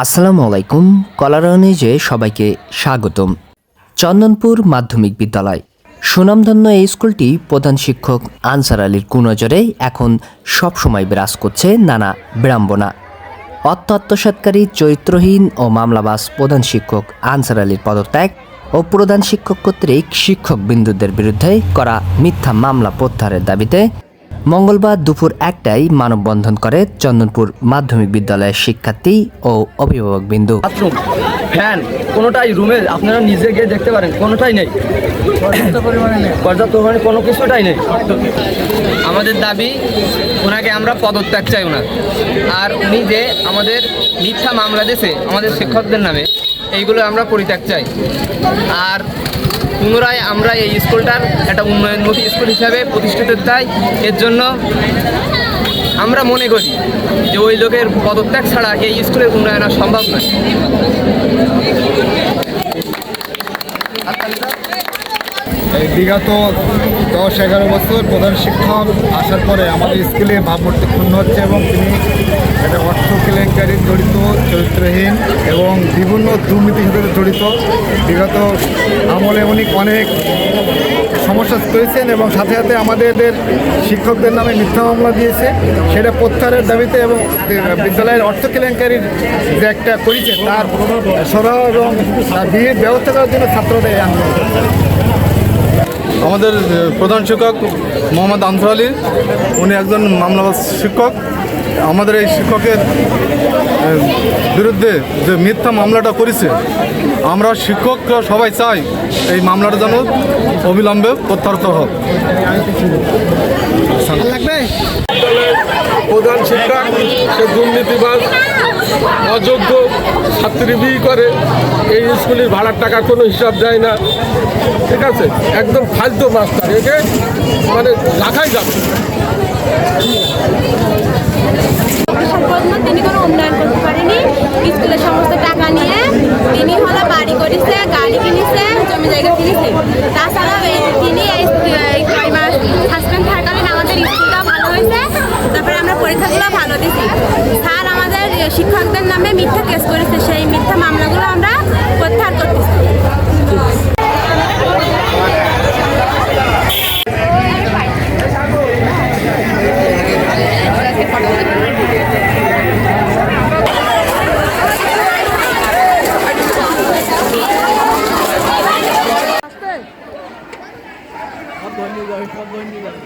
আসসালামু আলাইকুম কলারণিজে সবাইকে স্বাগতম। চন্দনপুর মাধ্যমিক বিদ্যালয়। সুনামধন্য এই স্কুলটি প্রধান শিক্ষক আনসার আলীর কুনজরে এখন সবসময় বিরাজ করছে নানা বিড়ম্বনা। অর্থ আত্মসাৎকারী চরিত্রহীন ও মামলাবাস প্রধান শিক্ষক আনসার আলীর পদত্যাগ ও প্রধান শিক্ষক কর্তৃক শিক্ষক বিন্দুদের বিরুদ্ধে করা মিথ্যা মামলা প্রত্যাহারের দাবিতে মঙ্গলবার দুপুর একটায় মানববন্ধন করে চন্দনপুর মাধ্যমিক বিদ্যালয়ের শিক্ষার্থী ও অভিভাবক বিন্দু। ফ্যান কোনোটাই রুমে আপনারা নিজে গিয়ে দেখতে পারেন কোনোটাই নেই। পর্যাপ্ত পরিমাণে কোনো কিছুটাই নেই। আমাদের দাবি ওনাকে আমরা পদত্যাগ চাই ওনার। আর উনি যে আমাদের মিথ্যা মামলা দিয়েছে আমাদের শিক্ষকদের নামে এইগুলো আমরা পরিত্যাগ চাই। আর পুনরায় আমরা এই স্কুলটার একটা উন্নয়নমুখী স্কুল হিসাবে প্রতিষ্ঠিত চাই। এর জন্য আমরা মনে করি যে ওই লোকের পদত্যাগ ছাড়া এই স্কুলের উন্নয়ন সম্ভব নয় এই বিগত দশ, এগারো বছর প্রধান শিক্ষক আসার পরে আমাদের স্কুলে ভাবমূর্তি ক্ষুণ্ণ হচ্ছে এবং তিনি একটা অর্থ কেলেঙ্কারি জড়িত, চরিত্রহীন এবং বিভিন্ন দুর্নীতির সাথে জড়িত বিগত আমলে উনি অনেক সমস্যা করেছেন এবং সাথে সাথে আমাদের শিক্ষকদের নামে মিথ্যা মামলা দিয়েছে সেটা প্রত্যাহারের দাবিতে এবং বিদ্যালয়ের অর্থ কেলেঙ্কারির যে একটা করেছে, তার সরহ এবং বিয়ের ব্যবস্থা করার জন্য ছাত্রদের আন্দোলন। আমাদের প্রধান শিক্ষক মোহাম্মদ আনসার আলী। উনি একজন মামলাবাজ শিক্ষক। আমাদের এই শিক্ষকের বিরুদ্ধে যে মিথ্যা মামলাটা করেছে, আমরা শিক্ষকরা সবাই চাই এই মামলাটা যেন অবিলম্বে প্রত্যাহার করা হোক। প্রধান শিক্ষক, সে দুর্নীতিবাজ, অযোগ্য ছাত্রী বিয়ে করে, এই স্কুলের ভাড়ার টাকা কোনো হিসাব দেয় না। ঠিক আছে? একদম ফালতু মাস্টার, একে মানে রাখাই যাবে। তিনি কোনো উন্নয়ন করতে পারেনি। স্কুলের সমস্ত টাকা নিয়ে Pagone, Lord. Pagone, Lord.